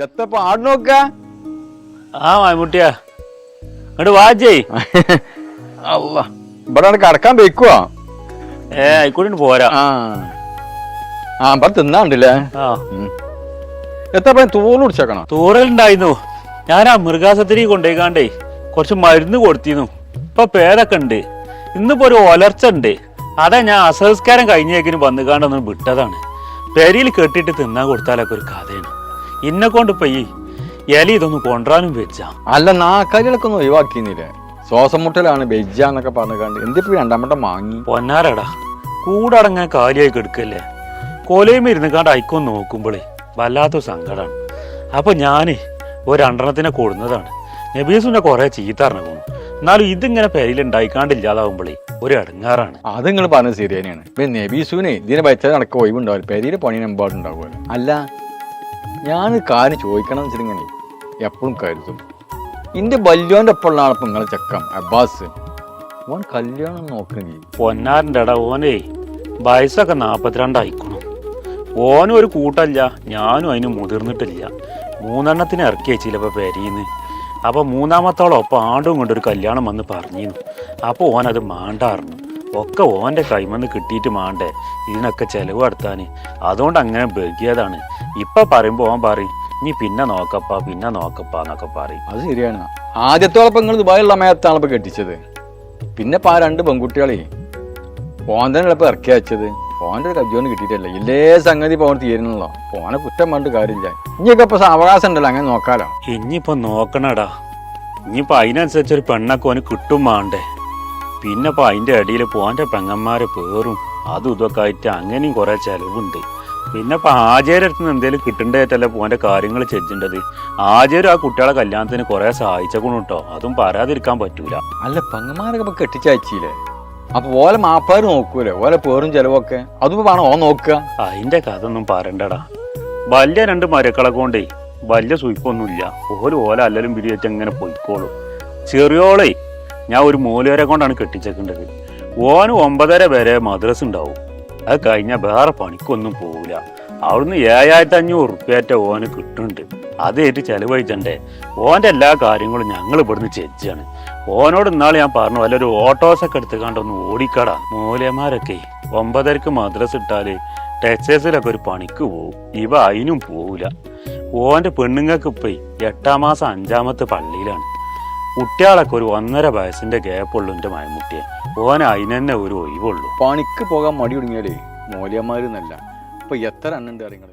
ദത്തപ്പ ആട് നോക്ക ആ മാമുട്ടിയാ അങ്ങോട്ട് വാജേ അല്ല ഇവിടെ കടക്കാൻ വെക്കുവാ ഏ ആയിക്കോട്ടെ പോരാ. ആ. ആ ഇവിടെ തിന്നാണ്ടല്ലേ? ആ. എത്തപ്പ തോൽ കുടിച്ചേക്കണം? തൂറലുണ്ടായിരുന്നു. ഞാൻ ആ മൃഗാസത്തിരി കൊണ്ടേക്കാണ്ടേ കുറച്ച് മരുന്ന് കൊടുത്തിരുന്നു. ഇപ്പൊ പേരൊക്കെ ഉണ്ട്. ഇന്നിപ്പോ ഒരു ഒലർച്ച ഉണ്ട്. അതാ ഞാൻ അസംസ്കാരം കഴിഞ്ഞേക്കിന് വന്നുകാണ്ടൊന്ന് വിട്ടതാണ്. പെരിയിൽ കെട്ടിട്ട് തിന്നാൻ കൊടുത്താലൊക്കെ ഒരു കഥയാണ്. ഇന്നെ കൊണ്ട് ഇപ്പൊ ഈ ഇല ഇതൊന്ന് കൊണ്ടുവരാനും വെച്ചാ. അല്ല നാക്കാലികളൊക്കെ ഒന്ന് ഒഴിവാക്കിന്നില്ലേ? ശ്വാസം മുട്ടലാണ് ബെജ്ജ എന്നൊക്കെ പറഞ്ഞു കണ്ട്. എന്തിപ്പോ രണ്ടാമട്ടം വാങ്ങി പൊന്നാരടാ കൂടടങ്ങാൻ കാര്യമായി കെടുക്കല്ലേ? കൊലയും ഇരുന്ന് കണ്ട് അയക്കൊന്ന് നോക്കുമ്പോളേ വല്ലാത്ത സങ്കടമാണ് അപ്പൊ ഞാൻ ഒരു രണ്ടെണ്ണത്തിനെ കൊടുന്നതാണ്. നബീസിന്റെ കുറെ ചീത്ത അറിഞ്ഞു എന്നാലും ഇതിങ്ങനെ പെരയിലുണ്ടായിക്കാണ്ട് ഇല്ലാതാവുമ്പോളേ ഒരു ഇടങ്ങാറാണ് അത് നിങ്ങൾ പറഞ്ഞത് ശരി തന്നെയാണ്. നബീസുവിനെ ഇതിനെ വെച്ചാൽ നടക്കുക ഒഴിവുണ്ടാവില്ല. പെരിയുടെ പണി എമ്പാടുണ്ടാവുമല്ലോ. അല്ല ഞാൻ കാര്യം ചോദിക്കണം വെച്ചിങ്ങനെ എപ്പോഴും കരുതും. എന്റെ വല്യോന്റെ എപ്പോഴാണ് അപ്പൊ നിങ്ങളെ ചക്കം അബ്ബാസ്. ഓൻ കല്യാണം നോക്കണെങ്കിൽ പൊന്നാറിന്റെ ഇട ഓനേ വയസ്സൊക്കെ നാപ്പത്തിരണ്ടായിക്കണം. ഓനും ഒരു കൂട്ടല്ല ഞാനും അതിന് മുതിർന്നിട്ടില്ല. മൂന്നെണ്ണത്തിന് ഇറക്കി വെച്ചില്ലപ്പോ പെരീന്ന്. അപ്പൊ മൂന്നാമത്തോളം ഒപ്പം ആണ്ടും കൊണ്ടൊരു കല്യാണം വന്ന് പറഞ്ഞിരുന്നു. അപ്പൊ ഓനത് അത് മാണ്ടാർന്നു. ഒക്കെ ഓന്റെ കൈമന്ന് കിട്ടിയിട്ട് മാണ്ടേ. ഇതിനൊക്കെ ചിലവ് നടത്താൻ അതുകൊണ്ട് അങ്ങനെ ബഗിയതാണ്. ഇപ്പൊ പറയുമ്പോ ഓൻ പറയും നീ പിന്നെ നോക്കപ്പാ പിന്നെ നോക്കപ്പാ എന്നൊക്കെ പറയും. അത് ശരിയാണ്. ആദ്യത്തോളപ്പം നിങ്ങൾ ദുബായിലുള്ള അമ്മയത്താണ് ഇപ്പൊ കെട്ടിച്ചത്. പിന്നെ ഇപ്പൊ ആ രണ്ട് പെൺകുട്ടികളെ ഫോൻ തന്നെ ഇപ്പൊ ഇറക്കി അയച്ചത് ഫോന്റെ ഒരു കബ്ജോന്ന് കിട്ടിയിട്ടല്ലേ. ഇല്ലേ സംഗതി പോകാൻ തീരുന്നല്ലോ ഓനെ കുറ്റം പറഞ്ഞിട്ട് കാര്യമില്ല. ഇനിയൊക്കെ ഇപ്പൊ അവകാശം ഉണ്ടല്ലോ അങ്ങനെ നോക്കാലോ. ഇനിയിപ്പോ നോക്കണടാ. ഇനിയിപ്പോ അതിനനുസരിച്ച് ഒരു പെണ്ണൊക്കെ ഓന് കിട്ടും വേണ്ടേ പിന്നെ ഇപ്പൊ അതിന്റെ ഇടയിൽ പോവാന്റെ പെങ്ങന്മാരെ പേറും അതും ഇതൊക്കെ ആയിട്ട് അങ്ങനെയും കുറെ ചെലവുണ്ട്. പിന്നെ ഇപ്പൊ എന്തേലും കിട്ടണ്ടേറ്റല്ലേ പോവാന്റെ കാര്യങ്ങൾ ചെയ്തിട്ടുണ്ടത് ആചാര്യം ആ കുട്ടികളെ കല്യാണത്തിന് കുറെ സഹായിച്ചേക്കണു കേട്ടോ അതും പറയാതിരിക്കാൻ പറ്റൂല. അല്ല പെങ്ങന്മാരൊക്കെ ഇപ്പൊ കെട്ടിച്ചയച്ചില്ലേ? അപ്പൊ ഓലെ മാപ്പാർ നോക്കൂലേ? ഓലെ പേറും ചെലവൊക്കെ? അതും വേണം ഓ നോക്കുക അതിന്റെ കഥ ഒന്നും പറയണ്ടടാ. വലിയ രണ്ട് മരക്കളെ കൊണ്ടേ വലിയ സുയിപ്പൊന്നുമില്ല ഓൽ ഓല അല്ലലും പിരിയേറ്റ് അങ്ങനെ പൊയ്ക്കോളും. ചെറിയോളെ ഞാൻ ഒരു മൂലവരെ കൊണ്ടാണ് കെട്ടിച്ചേക്കേണ്ടത്. ഓന് ഒമ്പതര വരെ മദ്രസ് ഉണ്ടാവും. അത് കഴിഞ്ഞാൽ വേറെ പണിക്കൊന്നും പോവില്ല. അവിടുന്ന് ഏഴായിരത്തി അഞ്ഞൂറ് ഉറുപ്പ്യാറ്റ ഓന് കിട്ടുന്നുണ്ട്. അതേറ്റ് ചെലവഴിച്ചണ്ടേ? ഓന്റെ എല്ലാ കാര്യങ്ങളും ഞങ്ങൾ ഇവിടുന്ന് ചെജ്ജാണ് ഓനോട് ഇന്നാൾ ഞാൻ പറഞ്ഞു വല്ലൊരു ഓട്ടോസൊക്കെ എടുത്ത് ഒന്ന് ഓടിക്കടാ. മൂലയന്മാരൊക്കെ ഒമ്പതരക്ക് മദ്രസ് ഇട്ടാൽ ടെക്സേഴ്സിലൊക്കെ ഒരു പണിക്ക് പോവും. ഇവ അതിനും പോവില്ല. ഓന്റെ പെണ്ണുങ്ങൾക്ക് ഇപ്പൊ എട്ടാം മാസം അഞ്ചാമത്തെ പള്ളിയിലാണ്. കുട്ടികളൊക്കെ ഒരു ഒന്നര വയസ്സിന്റെ ഗ്യാപ്പുള്ളൂ എന്റെ മയമുട്ടിയെ ഓൻ അതിനെന്നെ ഒരു ഒഴിവുള്ളൂ. പണിക്ക് പോകാൻ മടി തുടങ്ങിയാലേ മൂല്യന്മാര് എന്നല്ല. ഇപ്പൊ എത്ര എണ്ണുണ്ട് അറിയങ്ങൾ